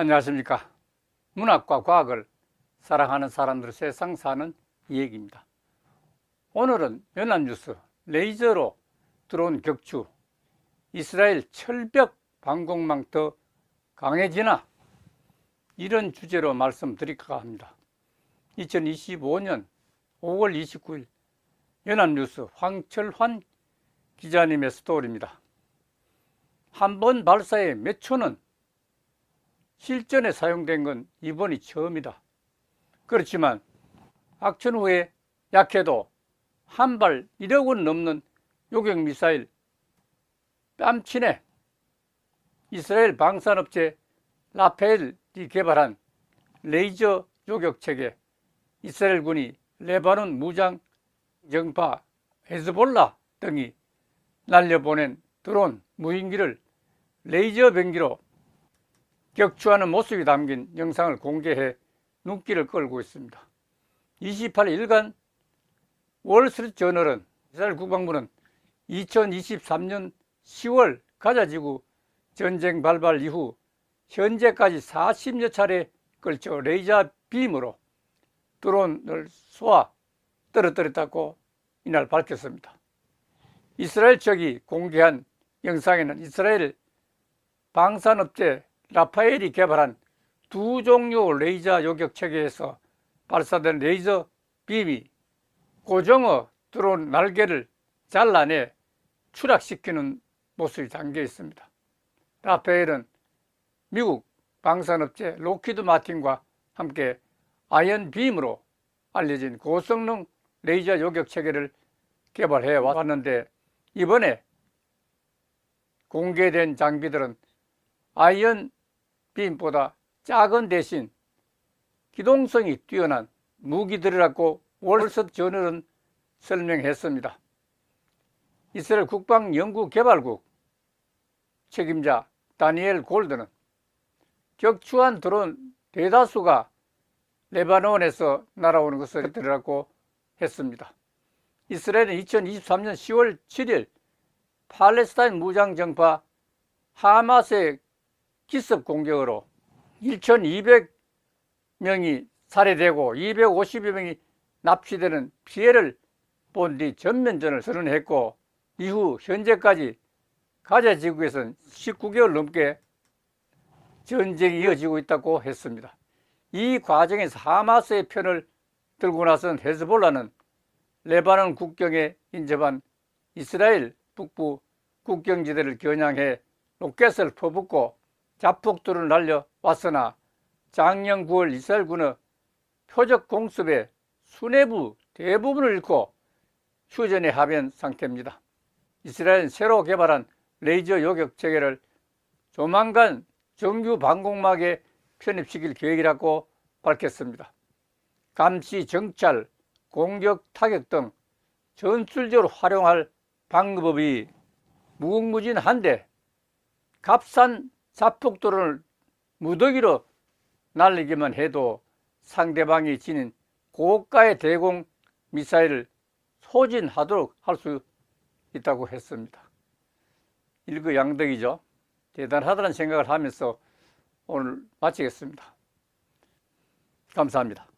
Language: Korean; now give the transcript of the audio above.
안녕하십니까. 문학과 과학을 사랑하는 사람들 세상 사는 이야기입니다. 오늘은 연합뉴스 레이저로 들어온 격추 이스라엘 철벽 방공망 더 강해지나 이런 주제로 말씀드릴까 합니다. 2025년 5월 29일 연합뉴스 황철환 기자님의 스토리입니다. 한 번 발사에 몇 초는 실전에 사용된 건 이번이 처음이다. 그렇지만 악천 후에 약해도 한 발 1억 원 넘는 요격 미사일 뺨치네 이스라엘 방산업체 라펠이 개발한 레이저 요격 체계 이스라엘군이 레바논 무장 정파 헤즈볼라 등이 날려보낸 드론 무인기를 레이저 변기로 격추하는 모습이 담긴 영상을 공개해 눈길을 끌고 있습니다. 28일 일간 월스트리트 저널은 이스라엘 국방부는 2023년 10월 가자지구 전쟁 발발 이후 현재까지 40여 차례 걸쳐 레이저 빔으로 드론을 쏘아 떨어뜨렸다고 이날 밝혔습니다. 이스라엘 측이 공개한 영상에는 이스라엘 방산업체 라파엘이 개발한 두 종류 레이저 요격 체계에서 발사된 레이저 빔이 고정어 드론 날개를 잘라내 추락시키는 모습이 담겨 있습니다. 라파엘은 미국 방산업체 로키드 마틴과 함께 아이언 빔으로 알려진 고성능 레이저 요격 체계를 개발해 왔는데 이번에 공개된 장비들은 아이언 빔보다 작은 대신 기동성이 뛰어난 무기들이라고 월스트 저널은 설명했습니다. 이스라엘 국방연구개발국 책임자 다니엘 골드는 격추한 드론 대다수가 레바논에서 날아오는 것을 들으라고 했습니다. 이스라엘은 2023년 10월 7일 팔레스타인 무장정파 하마스의 기습 공격으로 1,200명이 살해되고 250여 명이 납치되는 피해를 본 뒤 전면전을 선언했고 이후 현재까지 가자 지구에서는 19개월 넘게 전쟁이 이어지고 있다고 했습니다. 이 과정에서 하마스의 편을 들고 나선 헤즈볼라는 레바논 국경에 인접한 이스라엘 북부 국경지대를 겨냥해 로켓을 퍼붓고 자폭도를 날려왔으나 작년 9월 이스라엘군의 표적 공습에 수뇌부 대부분을 잃고 휴전에 합의한 상태입니다. 이스라엘은 새로 개발한 레이저 요격 체계를 조만간 정규 방공막에 편입시킬 계획이라고 밝혔습니다. 감시, 정찰, 공격, 타격 등 전술적으로 활용할 방법이 무궁무진한데 값싼 자폭도를 무더기로 날리기만 해도 상대방이 지닌 고가의 대공 미사일을 소진하도록 할 수 있다고 했습니다. 일거양득이죠. 대단하다는 생각을 하면서 오늘 마치겠습니다. 감사합니다.